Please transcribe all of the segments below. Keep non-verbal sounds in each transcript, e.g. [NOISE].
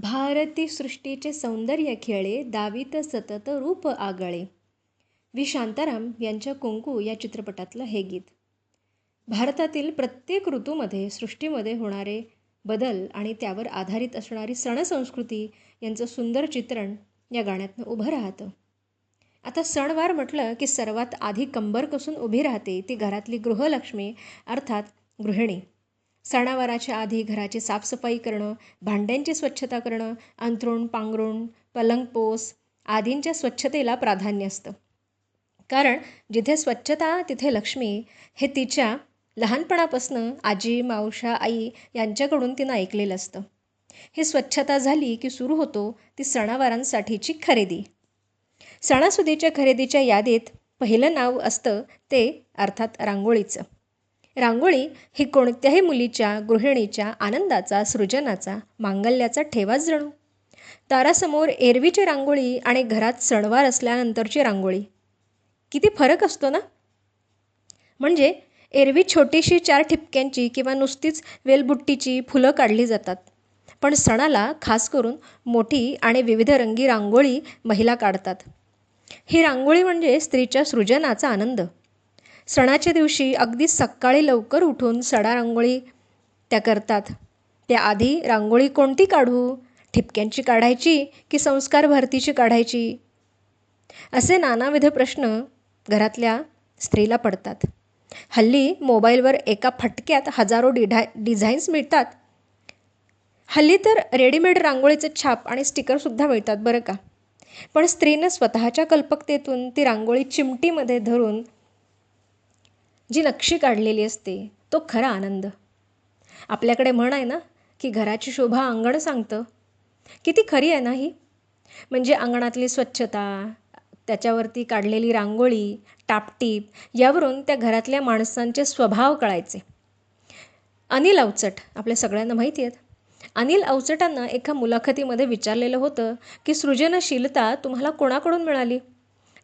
भारती सृष्टीचे सौंदर्य खेळे दावीत सतत रूप आगळे. व्ही शांताराम यांच्या कुंकू या चित्रपटातलं हे गीत. भारतातील प्रत्येक ऋतूमध्ये सृष्टीमध्ये होणारे बदल आणि त्यावर आधारित असणारी सणसंस्कृती यांचं सुंदर चित्रण या गाण्यातनं उभं राहतं. आता सणवार म्हटलं की सर्वात आधी कंबर कसून उभी राहते ती घरातली गृहलक्ष्मी अर्थात गृहिणी. सणावाराच्या आधी घराची साफसफाई करणं भांड्यांची स्वच्छता करणं अंथरूण पांघरूण पलंगपोस आदींच्या स्वच्छतेला प्राधान्य असतं. कारण जिथे स्वच्छता तिथे लक्ष्मी हे तिच्या लहानपणापासनं आजी मावशा आई यांच्याकडून तिनं ऐकलेलं असतं. हे स्वच्छता झाली की सुरू होतो ती सणावारांसाठीची खरेदी. सणासुदीच्या खरेदीच्या यादीत पहिलं नाव असतं ते अर्थात रांगोळीचं. रांगोळी ही कोणत्याही मुलीच्या गृहिणीच्या आनंदाचा सृजनाचा मांगल्याचा ठेवाच जणू. दारासमोर एरवीची रांगोळी आणि घरात सणवार असल्यानंतरची रांगोळी. किती फरक असतो ना? म्हणजे एरवी छोटीशी चार ठिपक्यांची किंवा नुसतीच वेलबुट्टीची फुलं काढली जातात. पण सणाला खास करून मोठी आणि विविध रंगी रांगोळी महिला काढतात. ही रांगोळी म्हणजे स्त्रीच्या सृजनाचा आनंद. सणाच्या दिवशी अगदी सकाळी लवकर उठून सडा रांगोळी त्या करतात. त्याआधी रांगोळी कोणती काढू? ठिपक्यांची काढायची की संस्कार भरतीची काढायची? असे नानाविध प्रश्न घरातल्या स्त्रीला पडतात. हल्ली मोबाईलवर एका फटक्यात हजारो डिढा डिझाईन्स मिळतात. हल्ली तर रेडीमेड रांगोळीचे छाप आणि स्टिकरसुद्धा मिळतात बरं का? पण स्त्रीनं स्वतःच्या कल्पकतेतून ती रांगोळी चिमटीमध्ये धरून जी नक्षी काढलेली असते तो खरा आनंद. आपल्याकडे म्हण आहे ना की घराची शोभा अंगण सांगतं. किती खरी आहे ना ही? म्हणजे अंगणातली स्वच्छता त्याच्यावरती काढलेली रांगोळी टापटीप यावरून त्या घरातल्या माणसांचे स्वभाव कळायचे. अनिल अवचट आपल्या सगळ्यांना माहिती आहेत. अनिल अवचटांना एका मुलाखतीमध्ये विचारलेलं होतं की सृजनशीलता तुम्हाला कोणाकडून मिळाली?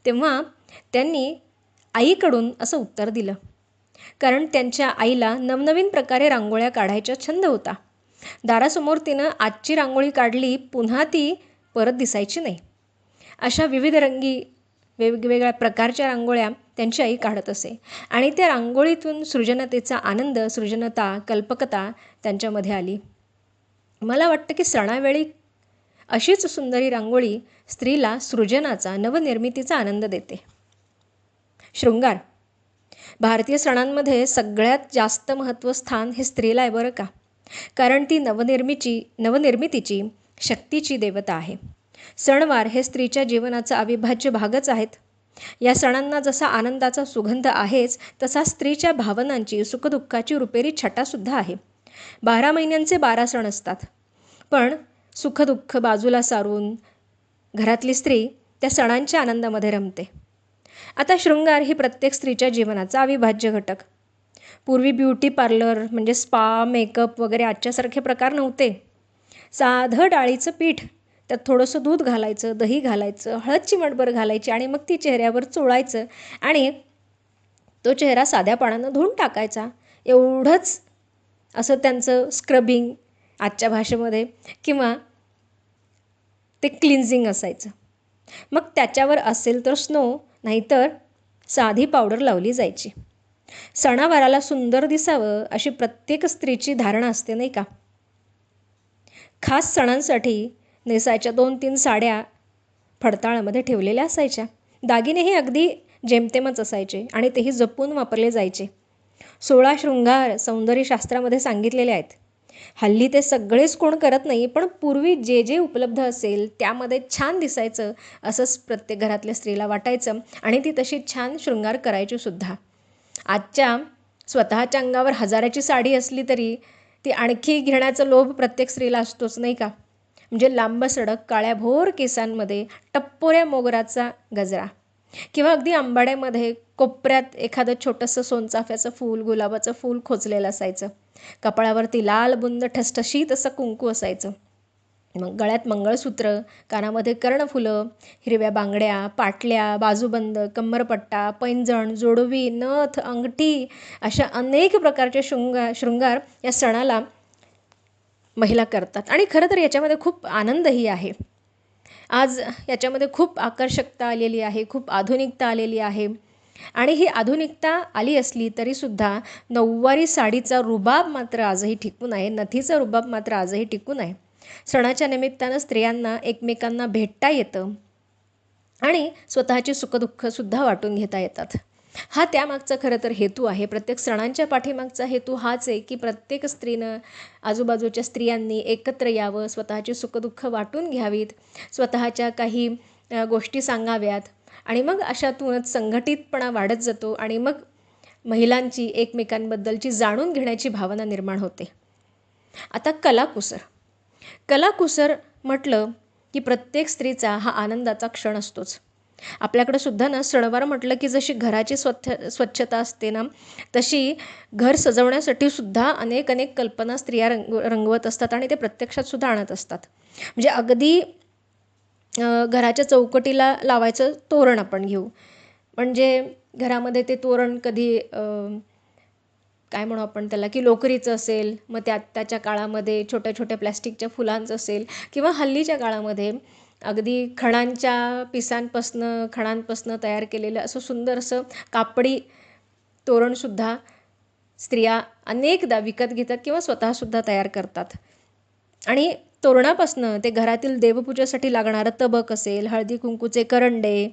तेव्हा त्यांनी आईकडून असं उत्तर दिलं. कारण त्यांच्या आईला नवनवीन प्रकारे रांगोळ्या काढायचा छंद होता. दारासमोर तिनं आजची रांगोळी काढली पुन्हा ती परत दिसायची नाही. अशा विविध रंगी वेगवेगळ्या प्रकारच्या रांगोळ्या त्यांची आई काढत असे. आणि त्या रांगोळीतून सृजनतेचा आनंद सृजनता कल्पकता त्यांच्यामध्ये आली. मला वाटतं की सणावेळी अशीच सुंदरी रांगोळी स्त्रीला सृजनाचा नवनिर्मितीचा आनंद देते. शृंगार भारतीय सणांमध्ये सगळ्यात जास्त महत्त्व स्थान हे स्त्रीला आहे बरं का. कारण ती नवनिर्मिची नवनिर्मितीची शक्तीची देवता आहे. सणवार हे स्त्रीच्या जीवनाचा अविभाज्य भागच आहेत. या सणांना जसा आनंदाचा सुगंध आहेच तसा स्त्रीच्या भावनांची सुखदुःखाची रुपेरी छटासुद्धा आहे. बारा महिन्यांचे बारा सण असतात. पण सुखदुःख बाजूला सारून घरातली स्त्री त्या सणांच्या आनंदामध्ये रमते. आता शृंगार ही प्रत्येक स्त्रीच्या जीवनाचा अविभाज्य घटक. पूर्वी ब्युटी पार्लर म्हणजे स्पा मेकअप वगैरे आजच्यासारखे प्रकार नव्हते. साधं डाळीचं पीठ त्यात थोडंसं दूध घालायचं दही घालायचं हळद चिमटभर घालायची आणि मग ती चेहऱ्यावर चोळायचं आणि तो चेहरा साध्या पाण्यानं धुवून टाकायचा. एवढंच असं त्यांचं स्क्रबिंग आजच्या भाषेमध्ये किंवा ते क्लिन्झिंग असायचं. मग त्याच्यावर असेल तर स्नो नाहीतर साधी पावडर लावली जायची. सणावाराला सुंदर दिसावं अशी प्रत्येक स्त्रीची धारणा असते नाही का? खास सणांसाठी नेसायच्या दोन तीन साड्या फडताळामध्ये ठेवलेल्या असायच्या. दागिनेही अगदी जेमतेमच असायचे आणि तेही जपून वापरले जायचे. सोळा शृंगार सौंदर्यशास्त्रामध्ये सांगितलेले आहेत. हल्ली ते सगळेच कोण करत नाही पण पूर्वी जे जे उपलब्ध असेल त्यामध्ये छान दिसायचं असंच प्रत्येक घरातल्या स्त्रीला वाटायचं आणि ती तशी छान शृंगार करायची सुद्धा. आजच्या स्वतःच्या अंगावर हजाराची साडी असली तरी ती आणखी घेण्याचा लोभ प्रत्येक स्त्रीला असतोच नाही का? म्हणजे लांब सडक काळ्या भोर केसांमध्ये टप्पोऱ्या मोगराचा गजरा. किंवा अगदी आंबाड्यामध्ये कोपऱ्यात एखादं छोटंसं सोनचाफ्याचं फूल गुलाबाचं फूल खोचलेलं असायचं. कपाळावरती लाल बुंद ठसठशीत असं कुंकू असायचं. मग गळ्यात मंगळसूत्र कानामध्ये कर्णफुलं हिरव्या बांगड्या पाटल्या बाजूबंद कंबरपट्टा पैंजण जोडवी नथ अंगठी अशा अनेक प्रकारचे शृंगार शृंगार या सणाला महिला करतात. आणि खरं तर याच्यामध्ये खूप आनंदही आहे. आज याच्यामध्ये खूप आकर्षकता आलेली आहे खूप आधुनिकता आलेली आहे. आणि ही आधुनिकता आली असली तरीसुद्धा नऊवारी साडीचा रुबाब मात्र आजही टिकून आहे नथीचा रुबाब मात्र आजही टिकून आहे. सणाच्या निमित्तानं स्त्रियांना एकमेकांना भेटता येतं आणि स्वतःची सुखदुःखसुद्धा वाटून घेता येतात. हा त्यामागचा खरं तर हेतू आहे. प्रत्येक सणांच्या पाठीमागचा हेतू हाच आहे की प्रत्येक स्त्रीनं आजूबाजूच्या स्त्रियांनी एकत्र यावं स्वतःची सुखदुःख वाटून घ्यावीत स्वतःच्या काही गोष्टी सांगाव्यात. आणि मग अशातूनच संघटितपणा वाढत जातो आणि मग महिलांची एकमेकांबद्दलची जाणून घेण्याची भावना निर्माण होते. आता कलाकुसर. कलाकुसर म्हटलं की प्रत्येक स्त्रीचा हा आनंदाचा क्षण असतोच. आपल्याकडं सुद्धा ना सणवार म्हटलं की जशी घराची स्वच्छ स्वच्छता असते ना तशी घर सजवण्यासाठी सुद्धा अनेक अनेक कल्पना स्त्रिया रंग रंगवत असतात आणि ते प्रत्यक्षात सुद्धा आणत असतात. म्हणजे अगदी घराच्या चौकटीला लावायचं तोरण आपण घेऊ. म्हणजे घरामध्ये ते तोरण कधी काय म्हणू आपण त्याला की लोकरीचं असेल मग त्यात त्याच्या काळामध्ये छोट्या छोट्या प्लॅस्टिकच्या फुलांचं असेल किंवा हल्लीच्या काळामध्ये अगदी खणांच्या पिसांपासनं खणांपासनं तयार केलेलं असं सुंदर असं कापडी तोरणसुद्धा स्त्रिया अनेकदा विकत घेतात किंवा स्वतःसुद्धा तयार करतात. आणि तोरणापासनं ते घरातील देवपूजेसाठी लागणारं तबक असेल हळदी कुंकूचे करंडे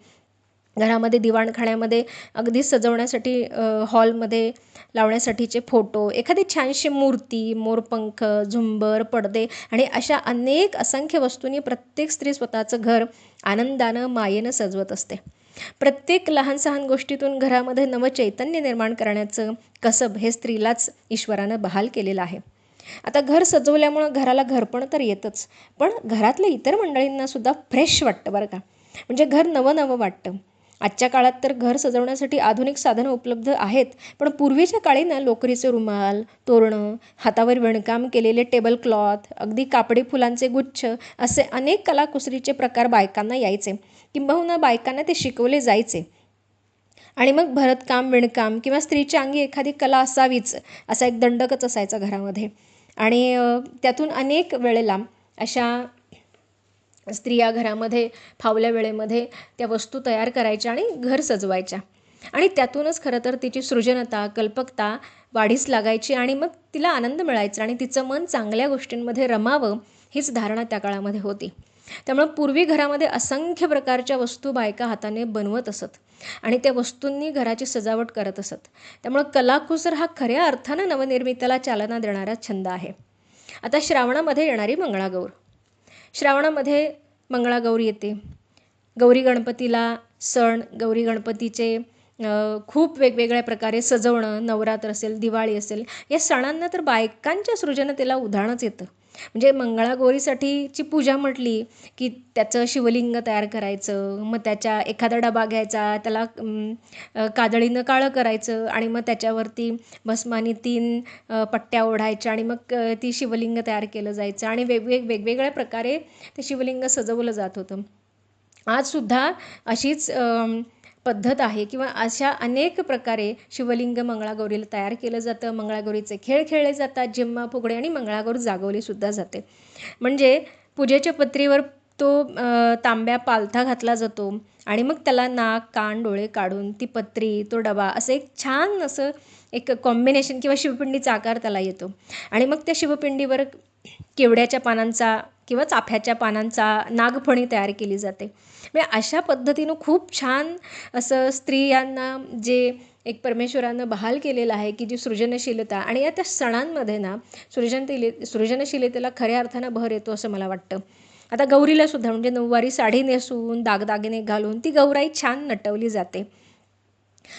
घरामध्ये दिवाणखाण्यामध्ये अगदी सजवण्यासाठी हॉलमध्ये लावण्यासाठीचे फोटो एखादी छानशी मूर्ती मोरपंख झुंबर पडदे आणि अशा अनेक असंख्य वस्तूंनी प्रत्येक स्त्री स्वतःचं घर आनंदानं मायेनं सजवत असते. प्रत्येक लहान सहान गोष्टीतून घरामध्ये नवचैतन्य निर्माण करण्याचं कसब हे स्त्रीलाच ईश्वरानं बहाल केलेलं आहे. आता घर सजवल्यामुळं घराला घरपण तर येतच पण घरातल्या इतर मंडळींनासुद्धा फ्रेश वाटतं बरं का. म्हणजे घर नवं नवं वाटतं. आजच्या काळात तर घर सजवण्यासाठी आधुनिक साधनं उपलब्ध आहेत पण पूर्वीच्या काळी ना लोकरीचे रुमाल तोरणं हातावर विणकाम केलेले टेबल क्लॉथ अगदी कापडी फुलांचे गुच्छ असे अनेक कलाकुसरीचे प्रकार बायकांना यायचे. किंबहुना बायकांना ते शिकवले जायचे. आणि मग भरतकाम विणकाम किंवा स्त्रीच्या अंगी एखादी कला असावीच असा एक दंडकच असायचा घरामध्ये. आणि त्यातून अनेक वेळेला अशा स्त्रिया घरामध्ये फावल्या वेळेमध्ये त्या वस्तू तयार करायच्या आणि घर सजवायच्या. आणि त्यातूनच खरं तर तिची सृजनता कल्पकता वाढीस लागायची आणि मग तिला आनंद मिळायचा आणि तिचं मन चांगल्या गोष्टींमध्ये रमावं हीच धारणा त्या काळामध्ये होती. त्यामुळं पूर्वी घरामध्ये असंख्य प्रकारच्या वस्तू बायका हाताने बनवत असत आणि त्या वस्तूंनी घराची सजावट करत असत. त्यामुळं कलाकुसर हा खऱ्या अर्थानं नवनिर्मितीला चालना देणारा छंद आहे. आता श्रावणामध्ये येणारी मंगळागौर. श्रावणामध्ये मंगळागौर येते. गौरी गणपतीला सण गौरी गणपतीचे खूप वेगवेगळ्या प्रकारे सजवणं नवरात्र असेल दिवाळी असेल या सणांना तर बायकांच्या सृजनतेला उदाहरणच येतं. म्हणजे मंगळागौरीसाठीची पूजा म्हटली की त्याचं शिवलिंग तयार करायचं मग त्याच्या एखादा डबा घ्यायचा त्याला कादळीनं काळं करायचं आणि मग त्याच्यावरती भस्मानी तीन पट्ट्या ओढायच्या आणि मग ती शिवलिंग तयार केलं जायचं आणि वेगवेग वेगवेगळ्या प्रकारे ते शिवलिंग सजवलं जात होतं. आजसुद्धा अशीच पद्धत आहे किंवा अशा अनेक प्रकारे शिवलिंग मंगळागौरीला तयार केलं जातं. मंगळागौरीचे खेळ खेळले जातात. जिम्मा फुगडे आणि मंगळागौर जागवलीसुद्धा जाते. म्हणजे पूजेच्या पत्रीवर तो तांब्या पालथा घातला जातो आणि मग त्याला नाक कान डोळे काढून ती पत्री तो डबा असं एक छान असं एक कॉम्बिनेशन किंवा शिवपिंडीचा आकार त्याला येतो. आणि मग त्या शिवपिंडीवर केवड्याच्या पानांचा किंवा चाफ्याच्या पानांचा नागफणी तयार केली जाते. म्हणजे अशा पद्धतीनं खूप छान असं स्त्रियांना जे एक परमेश्वरानं बहाल केलेलं आहे की जी सृजनशीलता आणि या त्या सणांमध्ये ना सृजनतेले सृजनशीलतेला खऱ्या अर्थानं भर येतो असं मला वाटतं. आता गौरीला सुद्धा म्हणजे नऊवारी साडी नेसून दागदागिने घालून ती गौराई छान नटवली जाते.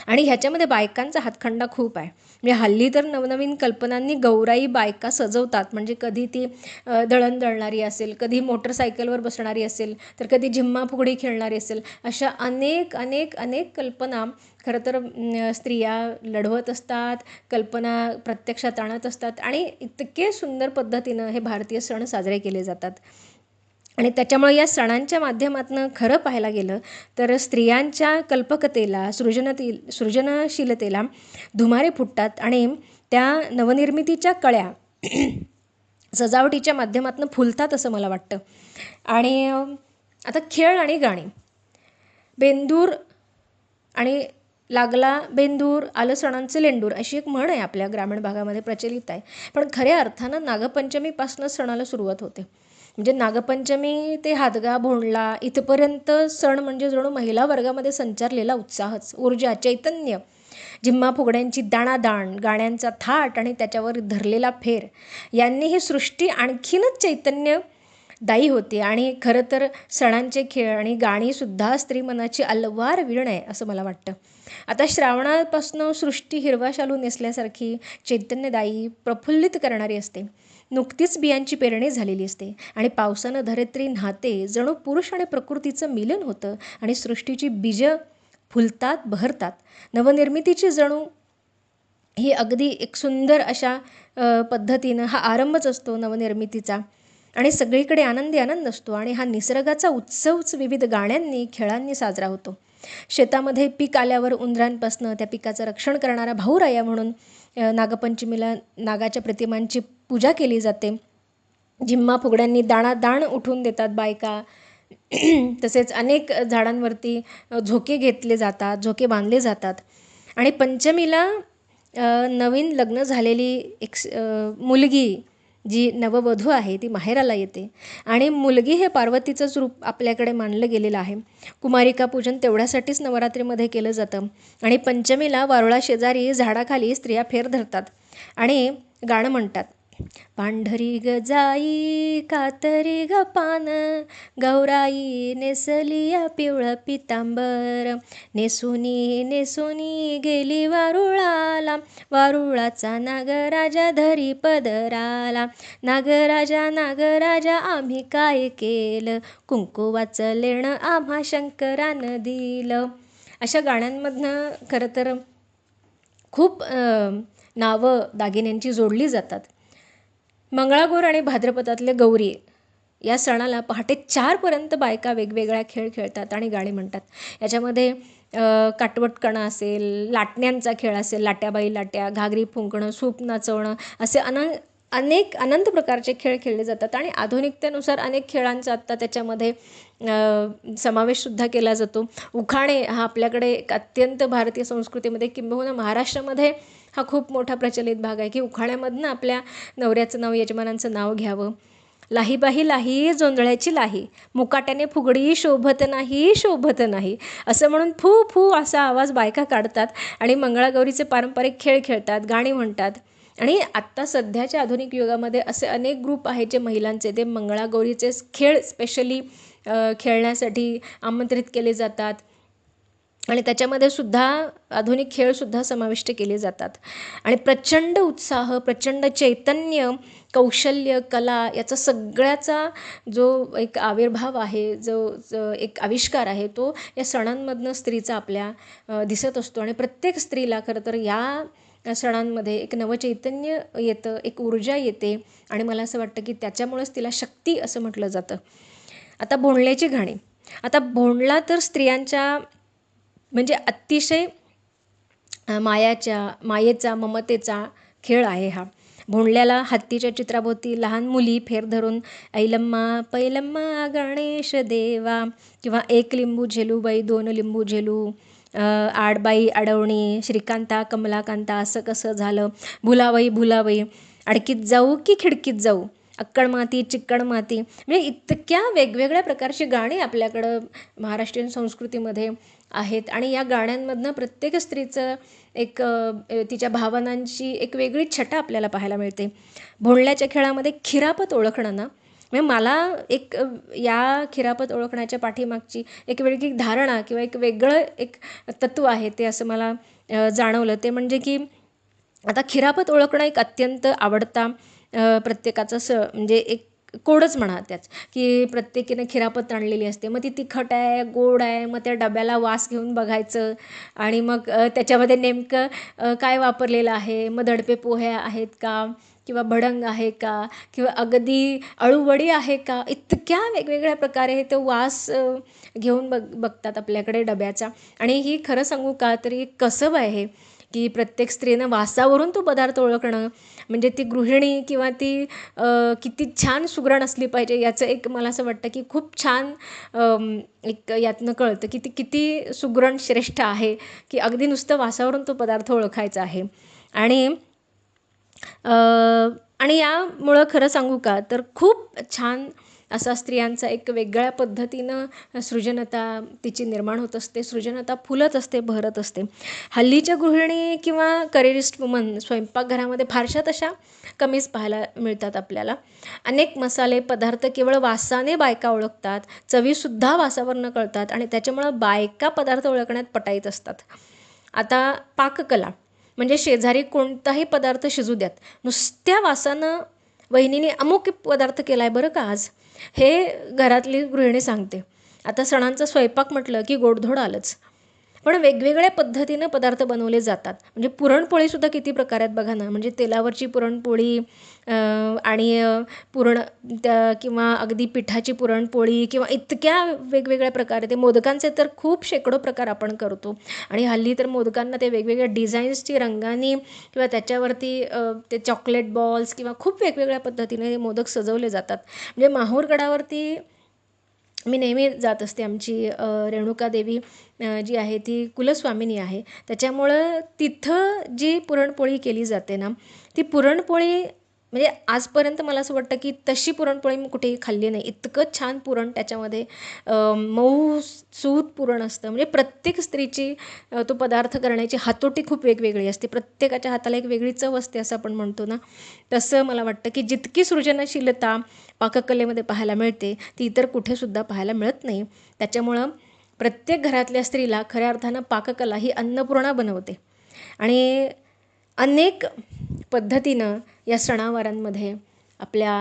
आणि ह्याच्यामध्ये बायकांचा हातखंडा खूप आहे. म्हणजे हल्ली तर नवनवीन कल्पनांनी गौराई बायका सजवतात. म्हणजे कधी ती दळण दळणारी असेल कधी मोटरसायकलवर बसणारी असेल तर कधी झिम्मा फुगडी खेळणारी असेल अशा अनेक अनेक अनेक कल्पना खरं तर स्त्रिया लढवत असतात कल्पना प्रत्यक्षात आणत असतात आणि इतके सुंदर पद्धतीनं हे भारतीय सण साजरे केले जातात. आणि त्याच्यामुळे या सणांच्या माध्यमातून खरं पाहायला गेलं तर स्त्रियांच्या कल्पकतेला सृजनतील सृजनशीलतेला धुमारे फुटतात आणि त्या नवनिर्मितीच्या कळ्या [CLEARS THROAT] सजावटीच्या माध्यमातून फुलतात असं मला वाटतं. आणि आता खेळ आणि गाणी. बेंदूर आणि लागला बेंदूर आलं सणांचं लेंडूर अशी एक म्हण आहे आपल्या ग्रामीण भागामध्ये प्रचलित आहे. पण खऱ्या अर्थानं नागपंचमीपासूनच सणाला सुरुवात होते. म्हणजे नागपंचमी ते हादगा भोंडला इथपर्यंत सण म्हणजे जणू महिला वर्गामध्ये संचारलेला उत्साहच ऊर्जा चैतन्य. जिम्मा फुगड्यांची दाणादाण गाण्यांचा थाट आणि त्याच्यावर धरलेला फेर यांनी ही सृष्टी आणखीनच चैतन्य दायी होते. आणि खरं तर सणांचे खेळ आणि गाणीसुद्धा स्त्री मनाची अलवार वीण आहे असं मला वाटतं. आता श्रावणापासून सृष्टी हिरवा शालू नेसल्यासारखी चैतन्यदायी प्रफुल्लित करणारी असते. नुकतीच बियांची पेरणी झालेली असते. आणि पावसानं धरित्री न्हाते जणू पुरुष आणि प्रकृतीचं मिलन होतं आणि सृष्टीची बीजं फुलतात बहरतात. नवनिर्मितीची जणू ही अगदी एक सुंदर अशा पद्धतीनं हा आरंभच असतो नवनिर्मितीचा. आणि सगळीकडे आनंदी आनंद असतो आणि हा निसर्गाचा उत्सवच विविध गाण्यांनी खेळांनी साजरा होतो. शेतामध्ये पीक आल्यावर उंदरांपासनं त्या पिकाचं रक्षण करणारा भाऊराया म्हणून नागपंचमीला नागाच्या प्रतिमांची पूजा केली जाते. जिम्मा फुगड्यांनी दाणादाण उठून देतात बायका. [CLEARS THROAT] तसेच अनेक झाडांवरती झोके घेतले जातात झोके बांधले जातात. आणि पंचमीला नवीन लग्न झालेली एक मुलगी जी नववधू आहे ती माहेराला येते. आणि मुलगी हे पार्वतीचंच रूप आपल्याकडे मानलं गेलेलं आहे. कुमारिका पूजन तेवढ्यासाठीच नवरात्रीमध्ये केलं जातं. आणि पंचमीला वारुळा शेजारी झाडाखाली स्त्रिया फेर धरतात. आणि गाणं म्हणतात. पांढरी ग जाई कातरी ग पान गौराई नेसलिया पिवळं पितांबर. नेसुनी नेसुनी गेली वारुळाला वारुळाचा नागराजा धरी पदराला. नागराजा नागराजा आम्ही काय केलं? कुंकुवाचं लेणं आम्हा शंकरानं दिलं. अशा गाण्यांमधनं खरं तर खूप नावं दागिन्यांची जोडली जातात. मंगळागौर आणि भाद्रपदातले गौरी या सणाला पहाटे चारपर्यंत बायका वेगवेगळ्या खेळ खेळतात आणि गाणी म्हणतात. याच्यामध्ये काटवटकणं असेल लाटण्यांचा खेळ असेल लाट्याबाई लाट्या घागरी फुंकणं सूप नाचवणं असे अन अनेक अनंत प्रकारचे खेळ खेळले जातात आणि आधुनिकतेनुसार अनेक खेळांचा आत्ता त्याच्यामध्ये समावेशसुद्धा केला जातो. उखाणे हा आपल्याकडे एक अत्यंत भारतीय संस्कृतीमध्ये किंबहुना महाराष्ट्रामध्ये हा खूप मोठा प्रचलित भाग आहे की उखाण्यामधनं आपल्या नवऱ्याचं नाव यजमानांचं नाव घ्यावं. लाहीबाही लाही जोंधळ्याची लाही. मुकाट्याने फुगडी शोभत नाही शोभत नाही. असं म्हणून फू फू असा आवाज बायका काढतात आणि मंगळागौरीचे पारंपरिक खेळ खेळतात गाणी म्हणतात. आणि आत्ता सध्याच्या आधुनिक युगामध्ये असे अनेक ग्रुप आहेत जे महिलांचे ते मंगळागौरीचे खेळ स्पेशली खेळण्यासाठी आमंत्रित केले जातात. आणि त्याच्यामध्ये सुद्धा आधुनिक खेळसुद्धा समाविष्ट केले जातात. आणि प्रचंड उत्साह प्रचंड चैतन्य कौशल्य कला याचा सगळ्याचा जो एक आविर्भाव आहे जो एक आविष्कार आहे तो या सणांमधनं स्त्रीचा आपल्या दिसत असतो. आणि प्रत्येक स्त्रीला खरं तर या सणांमध्ये एक नवचैतन्य येतं एक ऊर्जा येते. आणि मला असं वाटतं की त्याच्यामुळेच तिला शक्ती असं म्हटलं जातं. आता भोंडल्याची गाणी आता भोंडला तर स्त्रियांच्या म्हणजे अतिशय मायाच्या मायेचा ममतेचा खेळ आहे हा. भोंडल्याला हत्तीच्या चित्राभोवती लहान मुली फेर धरून ऐलम्मा पैलम्मा गणेश देवा किंवा एक लिंबू झेलूबाई दोन लिंबू झेलू आडबाई अडवणी श्रीकांता कमलाकांता असं कसं झालं? भुलाबाई भुलाबाई अडकीत जाऊ की खिडकीत जाऊ अक्कड माती चिक्कड माती म्हणजे इतक्या वेगवेगळ्या प्रकारची गाणी आपल्याकडं महाराष्ट्रीयन संस्कृतीमध्ये आहेत. आणि या गाण्यांमधनं प्रत्येक स्त्रीचं एक तिच्या भावनांची एक वेगळी छटा आपल्याला पाहायला मिळते. भोंडल्याच्या खेळामध्ये खिरापत ओळखणं ना म्हणजे मला एक या खिरापत ओळखण्याच्या पाठीमागची एक वेगळी धारणा किंवा एक वेगळं एक तत्त्व आहे ते असं मला जाणवलं. ते म्हणजे की आता खिरापत ओळखणं एक अत्यंत आवडता प्रत्येकाचं स म्हणजे एक कोडच म्हणा त्याच की प्रत्येकीनं खिरापत आणलेली असते. मग ती तिखट आहे गोड आहे मग त्या डब्याला वास घेऊन बघायचं आणि मग त्याच्यामध्ये नेमकं काय वापरलेलं आहे? मग दडपे पोहे आहेत का? किंवा भडंग आहे का? किंवा अगदी अळूवडी आहे का? इतक्या वेगवेगळ्या प्रकारे तो वास घेऊन बघ बघतात आपल्याकडे डब्याचा. आणि ही खरं सांगू का तरी कसब आहे की प्रत्येक स्त्रीनं वासावरून तो पदार्थ ओळखणं म्हणजे ती गृहिणी किंवा ती किती छान सुगरण असली पाहिजे याचं एक मला असं वाटतं की खूप छान एक यातनं कळतं की ती किती सुगरण श्रेष्ठ आहे की अगदी नुसतं वासावरून तो पदार्थ ओळखायचा आहे. आणि आणि यामुळं खरं सांगू का तर खूप छान असा स्त्रियांचा एक वेगळ्या पद्धतीनं सृजनता तिची निर्माण होत असते सृजनता फुलत असते बहरत असते. हल्लीच्या गृहिणी किंवा करिअरिस्ट वुमन स्वयंपाकघरामध्ये फारशा तशा कमीच पाहायला मिळतात आपल्याला. अनेक मसाले पदार्थ केवळ वासाने बायका ओळखतात चवीसुद्धा वासावरनं कळतात आणि त्याच्यामुळं बायका पदार्थ ओळखण्यात पटाईत असतात. आता पाककला म्हणजे शेजारी कोणताही पदार्थ शिजू द्यात नुसत्या वासानं वहिनीने अमुक पदार्थ केला आहे बरं का आज? हे घरातली गृहिणी सांगते. आता सणांचा स्वयंपाक म्हटलं की गोडधोड आलंच. पण वेगवेगळ्या पद्धतीनं पदार्थ बनवले जातात. म्हणजे पुरणपोळीसुद्धा किती प्रकार आहेत बघा ना. म्हणजे तेलावरची पुरणपोळी आणि पुरण त्या किंवा अगदी पिठाची पुरणपोळी किंवा इतक्या वेगवेगळ्या प्रकारे ते मोदकांचे तर खूप शेकडो प्रकार आपण करतो. आणि हल्ली तर मोदकांना ते वेगवेगळ्या डिझाईन्सची रंगानी किंवा त्याच्यावरती ते चॉकलेट बॉल्स किंवा खूप वेगवेगळ्या पद्धतीने मोदक सजवले जातात. म्हणजे माहूरगडावरती मी नेहमी जात असते आमची रेणुका देवी जी आहे ती कुलस्वामिनी आहे. त्याच्यामुळं तिथं जी पुरणपोळी केली जाते ना ती पुरणपोळी म्हणजे आजपर्यंत मला असं वाटतं की तशी पुरणपोळी मी कुठेही खाल्ली नाही. इतकं छान पुरण त्याच्यामध्ये मऊ सूत पुरण असतं. म्हणजे प्रत्येक स्त्रीची तो पदार्थ करण्याची हातोटी खूप वेगवेगळी असते. प्रत्येकाच्या हाताला एक वेगळी चव असते असं आपण म्हणतो ना. तसं मला वाटतं की जितकी सृजनशीलता पाककलेमध्ये पाहायला मिळते ती इतर कुठेसुद्धा पाहायला मिळत नाही. त्याच्यामुळं प्रत्येक घरातल्या स्त्रीला खऱ्या अर्थानं पाककला ही अन्नपूर्णा बनवते. आणि अनेक पद्धतीनं या सणावारांमध्ये आपल्या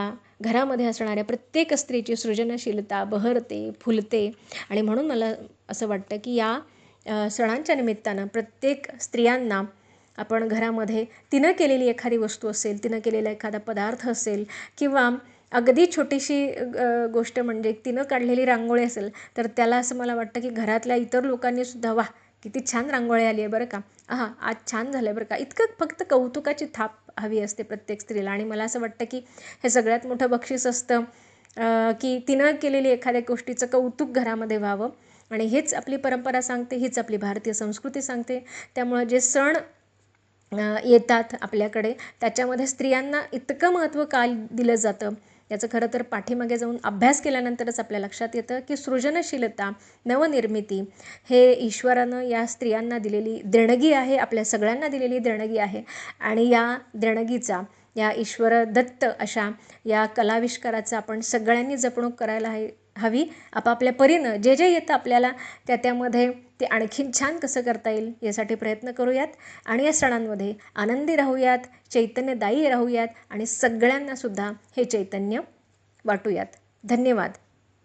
घरामध्ये असणाऱ्या प्रत्येक स्त्रीची सृजनशीलता बहरते फुलते. आणि म्हणून मला असं वाटतं की या सणांच्या निमित्तानं प्रत्येक स्त्रियांना आपण घरामध्ये तिनं केलेली एखादी वस्तू असेल तिनं केलेला एखादा पदार्थ असेल किंवा अगदी छोटीशी गोष्ट म्हणजे तिनं काढलेली रांगोळी असेल तर त्याला असं मला वाटतं की घरातल्या इतर लोकांनीसुद्धा वा किती छान रांगोळी आली आहे बरं का. आहा आज छान झालं आहे बरं का. इतकं फक्त कौतुकाची थाप हवी असते प्रत्येक स्त्रीला. आणि मला असं वाटतं की हे सगळ्यात मोठं बक्षीस असतं की तिनं केलेली एखाद्या गोष्टीचं कौतुक घरामध्ये व्हावं. आणि हेच आपली परंपरा सांगते हीच आपली भारतीय संस्कृती सांगते. त्यामुळं जे सण येतात आपल्याकडे त्याच्यामध्ये स्त्रियांना इतकं महत्त्व का दिलं जातं. याचं खरं तर पाठीमागे जाऊन अभ्यास केल्यानंतरच आपल्या लक्षात येतं की सृजनशीलता नवनिर्मिती हे ईश्वरानं या स्त्रियांना दिलेली देणगी आहे आपल्या सगळ्यांना दिलेली देणगी आहे. आणि या देणगीचा या ईश्वर दत्त अशा या कलाविष्काराचा आपण सगळ्यांनी जपणूक करायला आहे हवी. आपापल्या परीनं जे जे येतं आपल्याला त्या त्यामध्ये ते आणखीन छान कसं करता येईल यासाठी प्रयत्न करूयात. आणि या सणांमध्ये आनंदी राहूयात चैतन्यदायी राहूयात आणि सगळ्यांनासुद्धा हे चैतन्य वाटूयात. धन्यवाद.